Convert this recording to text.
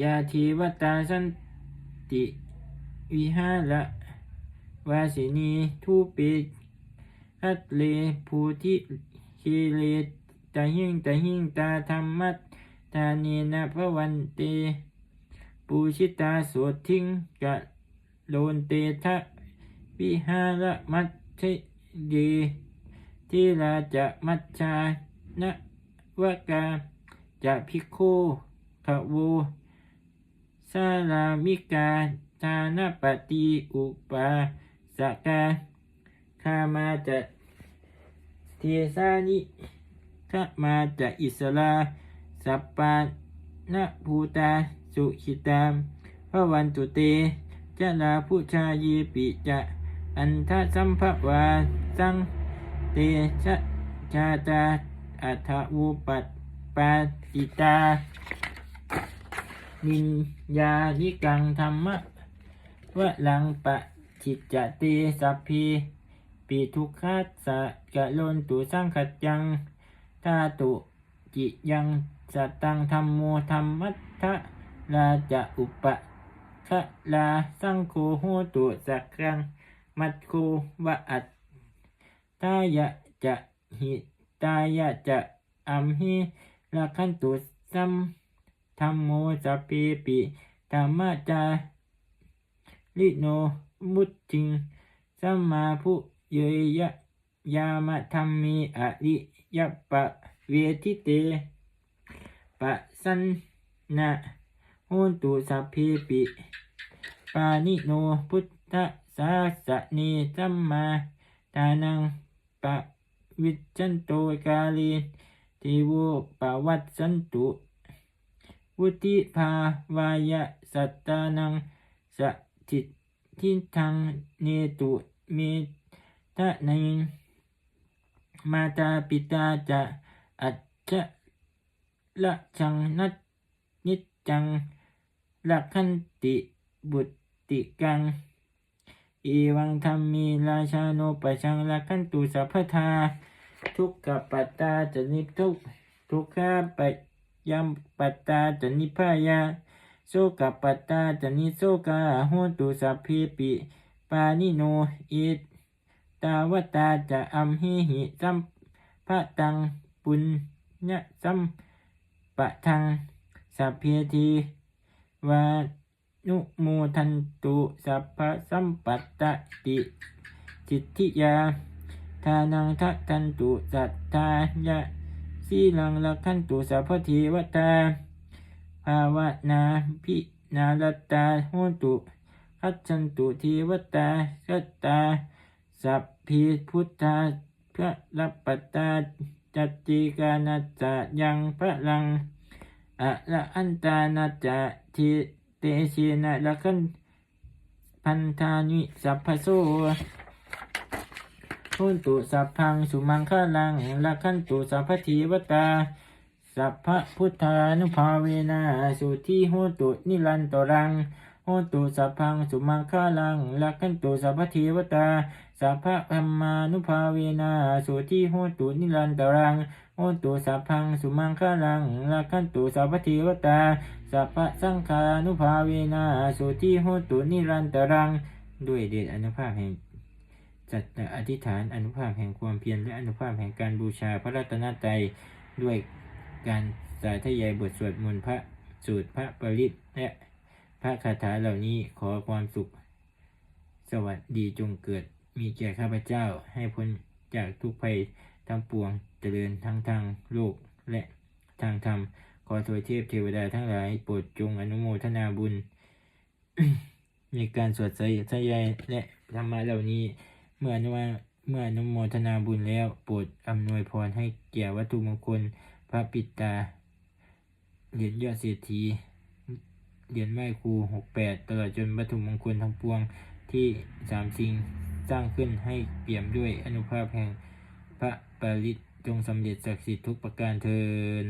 ยาทีวตาสันติวิหาระวาสินีทูปิฮัตเลภูทิเคเลตาหิงตาหิงตาธรรมัตาเนนะพระวันเต ปูชิตาสวดทิ้งกะโลนเตทะวิหารมัตเทเยทิราจะมัจจานะวกาจะพิโคขโว สารามิกาทานปฏิอุปาสกาคามาจะเทสานิขมาจะอิสลาสัปปานะภูตาสุขิตามพระวันตุเตจะลาผู้ชายีปิจะอันทะสัมภวาสังเตชะชาตาอัฐวุปัตปาจิตา นินยานิกังธรรมะวะลังปะจิตจเตสัพพีปีทุกขัสสะกะโลนตุสังขัดยังทาตุจิยังสัตตังธรรมโมธรรมัตถะลาจะอุปะคะลาสังโฆโหตุสักขัง มัตโควะอัตตายะจะหิตายะจะอัมหิละขันตุสัม ธรรมโมสัพเพปิธรรมจาลิโนมุตติงสัมมาผู้เยยะยามะธรรมีอริยปะเวทิเตปะสันนะโหนตุสัพเพปิปานิโนพุทธสาสนีสัมมาทานังปะวิจันโตกาลีทิวปวัตสันตุ วุติภาวายะสัตตานังสถิตทิทังเนตุเมตะนังมาตาปิตาจะอัจฉละชังนัตนิจังละขันติบุตติกังอีวังธรรมีราชาโนปชังละขันตุสัพพทาทุกขปัตตาจะนิพทุกทุกขาป ยัมปัตตาจะนิพายาโสกปัตตาจะนิโสกาโหตุสัพเพปิปานิโนอิตาวตาจะอัมหิหิสัมภะตังปุญญะสัมปะทังสัพเพทีวานุโมทันตุสัพพะสัมปัตตติจิตติยาทานังทัตันตุสัทธายะ สีลังละขันตุสัพพเทวตาภาวนาพินาลตาโหตุคัจฉันตุเทวตาสัตตา สัพพีพุทธาพระรัปปตาจัตติกานาจะยังพระลังอะละอันตานาจะทิเตชินะละขันพันธานิสัพพโส พุนตุสัพพังสุมังคลังละขันตุสัพพทีวตา สัพพะพุทธานุภาเวนะสุทีโหตุนิรันตรังโหตุสัพพังสุมังคลังละขันตุสัพพทีวตา สัพพะธรรมานุภาเวนะสุทีโหตุนิรันตรังโหตุสัพพังสุมังคลังละขันตุสัพพทีวตา สัพพะสังฆานุภาเวนะสุทีโหตุนิรันตรัง ด้วยเดชอนุภาพแห่ง จัดอธิษฐานอนุภาพแห่งความเพียรและอนุภาพแห่งการบูชาพระรัตนตรัยด้วยการสาธยายบทสวดมนต์พระสูตรพระปริตและพระคาถาเหล่านี้ขอความสุข สวัสดีจงเกิด มีแก่ข้าพเจ้าให้พ้นจากทุกภัยทั้งปวงเจริญทั้งทางโลกและทางธรรม ขอถวยเทพเทวดาทั้งหลายโปรดจงอนุโมทนาบุญในการสวดสยายและธรรมะเหล่านี้ เมื่อนุวาเมื่ออนุโมทนาบุญแล้วโปรดอำนวยพรให้แก่วัตถุมงคล พระปิตา เหรียญยอดเศรษฐี เหรียญไหว้ครูหกแปดตลอดจนวัตถุมงคลทั้งปวงที่สามสิ่งสร้างขึ้นให้เปี่ยมด้วยอนุภาพแห่งพระปริตจงสำเร็จศักดิ์สิทธิ์ทุกประการเทิน